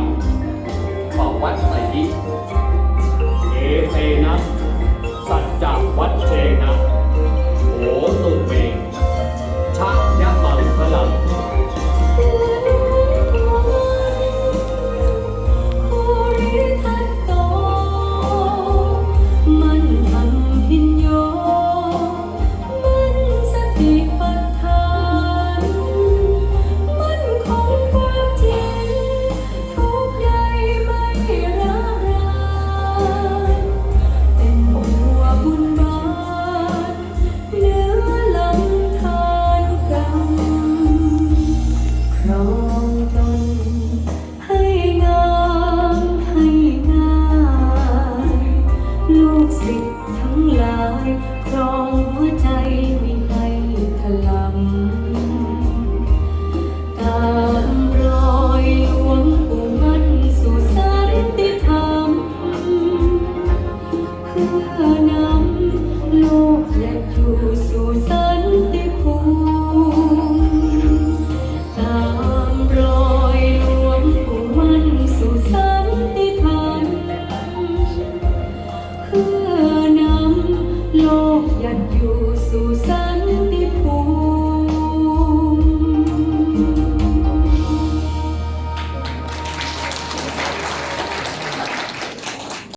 งปวัตสยิเอเตนะสัจจวัชเช ยันอยู่สู่สันติภูมิ